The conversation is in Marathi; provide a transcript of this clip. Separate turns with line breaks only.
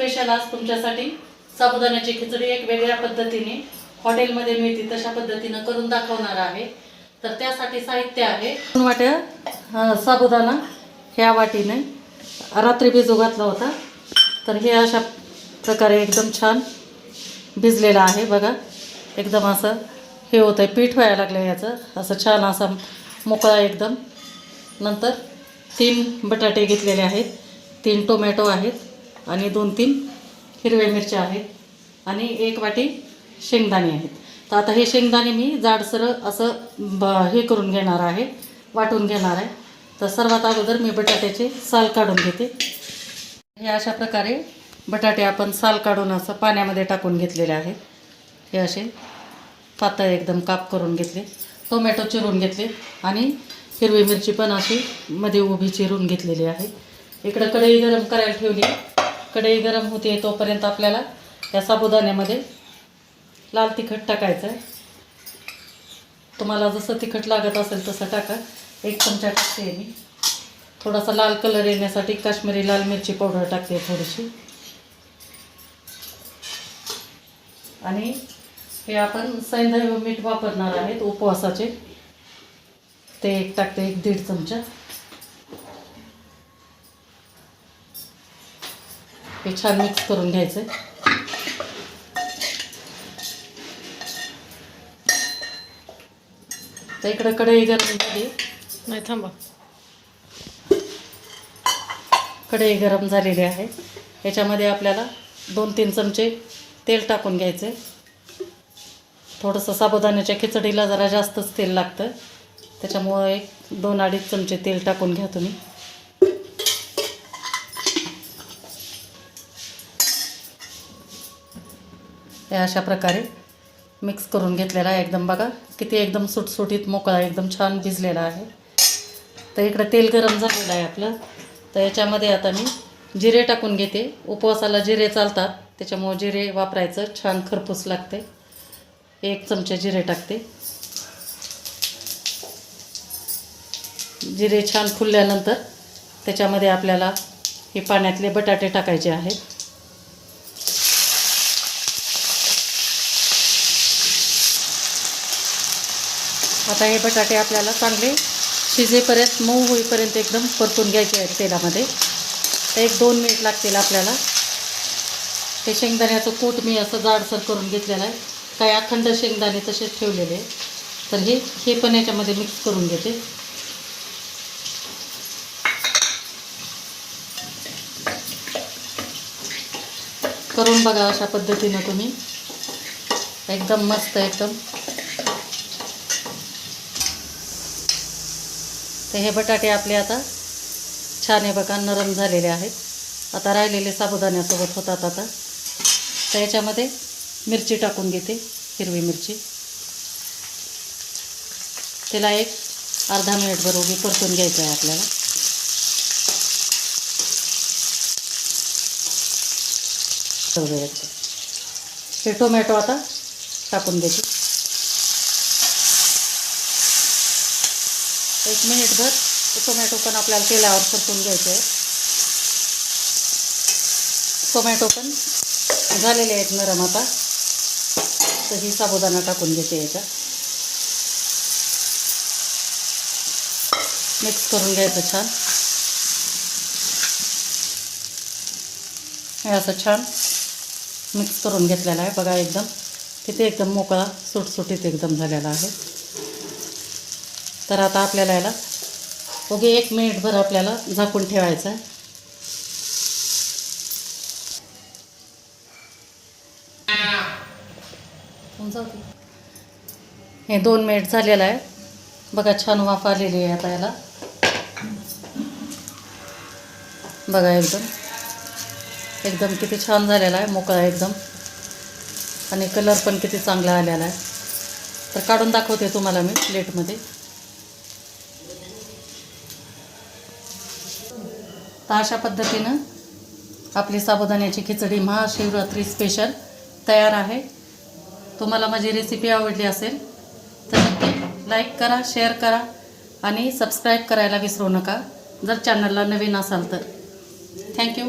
स्पेशल आज तुमच्यासाठी साबुदाण्याची खिचडी एक वेगळ्या पद्धतीने हॉटेलमध्ये मिळते तशा पद्धतीनं करून दाखवणार आहे. तर त्यासाठी साहित्य आहे. दोन वाट्या साबुदाणा ह्या वाटीने रात्री भिजू घातला होता. तर हे अशा प्रकारे एकदम छान भिजलेलं आहे बघा. एकदम असं हे होतं आहे पीठ व्हायला लागलं याचं. असं छान असा मोकळा एकदम. नंतर तीन बटाटे घेतलेले आहेत. तीन टोमॅटो आहेत. आणि दोन तीन हिरव्या मिरच्या आहेत आणि एक वाटी शेंगदाणे आहेत. तर आता हे शेंगदाणे मी जाडसर असं ब हे करून घेणार आहे वाटून घेणार आहे. तर सर्वात अगोदर मी बटाट्याचे साल काढून घेते. हे अशा प्रकारे बटाटे आपण साल काढून असं पाण्यामध्ये टाकून घेतलेले आहेत. हे असे पातळ एकदम काप करून घेतले. टोमॅटो चिरून घेतले आणि हिरवी मिरची पण अशी मध्ये उभी चिरून घेतलेली आहे. इकडं कढई गरम करायला ठेवली. कढई गरम होते तोपर्यंत आपल्याला या साबुदाण्यामध्ये लाल तिखट टाकायचं आहे. तुम्हाला जसं तिखट लागत असेल तसं टाका. एक चमचा टाकते मी. थोडासा लाल कलर येण्यासाठी काश्मीरी लाल मिरची पावडर टाकते थोडीशी. आणि हे आपण सैंधव मीठ वापरणार आहेत उपवासाचे. ते एक टाकते एक दीड चमचा. हे छान मिक्स करून घ्यायचं तर इकडं कढई गरम झाली.
नाही थांबा.
कढई गरम झालेली आहे. याच्यामध्ये आपल्याला दोन तीन चमचे तेल टाकून घ्यायचे थोडंसं साबुदाण्याच्या खिचडीला जरा जास्तच तेल लागतं. त्याच्यामुळं एक दोन अडीच चमचे तेल टाकून घ्या तुम्ही. हे अशा प्रकारे मिक्स करून घेतलेला आहे एकदम. बघा किती एकदम सुटसुटीत मोकळा एकदम छान भिजलेला आहे. तर इकडं तेल गरम झालेलं आहे आपलं. तर याच्यामध्ये आता मी जिरे टाकून घेते. उपवासाला जिरे चालतात त्याच्यामुळं जिरे वापरायचं. छान खरपूस लागते. एक चमचे जिरे टाकते. जिरे छान फुलल्यानंतर त्याच्यामध्ये आपल्याला हे पाण्यातले बटाटे टाकायचे आहेत. आता हे बटाटे आपल्याला चांगले शिजेपर्यंत मऊ होईपर्यंत एकदम परतून घ्यायचे आहेत तेलामध्ये. तर एक दोन मिनिट लागतील आपल्याला. हे शेंगदाण्याचं कूट मी असं जाडसर करून घेतलेलं आहे. काही अखंड शेंगदाणे तसेच ठेवलेले आहे. तर हे हे पण याच्यामध्ये मिक्स करून घेते. करून बघा अशा पद्धतीनं तुम्ही. एकदम मस्त एकदम. तर हे बटाटे आपले आता छान आहे बघा नरम झालेले आहेत. आता राहिलेले साबुदाण्यासोबत होतात आता. तर याच्यामध्ये मिरची टाकून घेते हिरवी मिरची. त्याला एक अर्धा मिनिटभर उभी परतून घ्यायचं आहे आपल्याला. हे टोमॅटो आता टाकून देते. एक मिनिटभर टोमॅटो पण आपल्याला तेलावर परतून घ्यायचं आहे टोमॅटो पण झालेले आहेत नरम आता. तर ही साबुदाणा टाकून घेते याच्यात. मिक्स करून घ्यायचं छान. हे असं छान मिक्स करून घेतलेलं आहे. बघा एकदम किती एकदम मोकळा सुटसुटीत एकदम झालेला आहे. तर आता आपल्याला याला ओके एक मिनिटभर आपल्याला झाकून ठेवायचं आहे. हे दोन मिनिट झालेलं आहे. बघा छान वाफ आलेली आहे आता याला. बघा एकदम. एकदम किती छान झालेला आहे मोकळा एकदम. आणि कलर पण किती चांगला आलेला आहे. तर काढून दाखवते तुम्हाला मी प्लेटमध्ये तर अशा पद्धतीनं आपली साबुदाण्याची खिचडी महाशिवरात्री स्पेशल तयार आहे. तुम्हाला माझी रेसिपी आवडली असेल तर नक्की लाईक करा शेअर करा आणि सबस्क्राईब करायला विसरू नका. जर चॅनलला नवीन असाल तर. थँक्यू